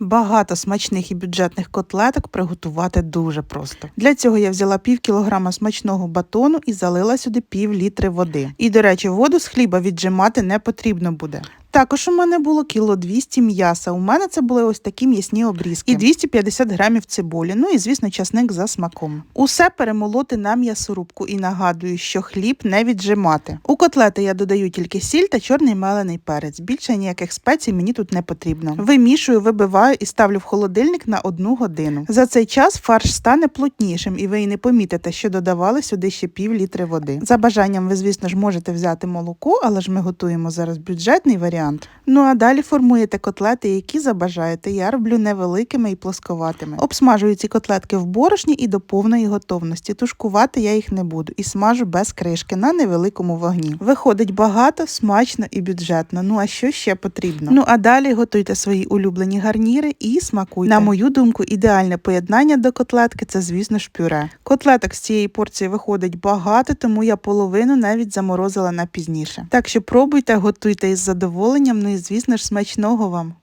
Багато смачних і бюджетних котлеток приготувати дуже просто. Для цього я взяла пів кілограма смачного батону і залила сюди пів літри води. І, до речі, воду з хліба віджимати не потрібно буде. Також у мене було кіло 200 м'яса. У мене це були ось такі м'ясні обрізки. І 250 грамів цибулі. Ну і звісно, часник за смаком. Усе перемолоти на м'ясорубку і нагадую, що хліб не віджимати. У котлети я додаю тільки сіль та чорний мелений перець. Більше ніяких спецій мені тут не потрібно. Вимішую, вибиваю і ставлю в холодильник на одну годину. За цей час фарш стане плотнішим, і ви й не помітите, що додавали сюди ще пів літри води. За бажанням, ви, звісно ж, можете взяти молоко, але ж ми готуємо зараз бюджетний варіант. gelernt. Ну а далі формуєте котлети, які забажаєте. Я роблю невеликими і плосковатими. Обсмажую ці котлетки в борошні і до повної готовності. Тушкувати я їх не буду і смажу без кришки на невеликому вогні. Виходить багато, смачно і бюджетно. Ну а що ще потрібно? Ну а далі готуйте свої улюблені гарніри і смакуйте. На мою думку, ідеальне поєднання до котлетки це, звісно ж, пюре. Котлеток з цієї порції виходить багато, тому я половину навіть заморозила на пізніше. Так що пробуйте, готуйте із задоволенням. Ну звісно ж, смачного вам.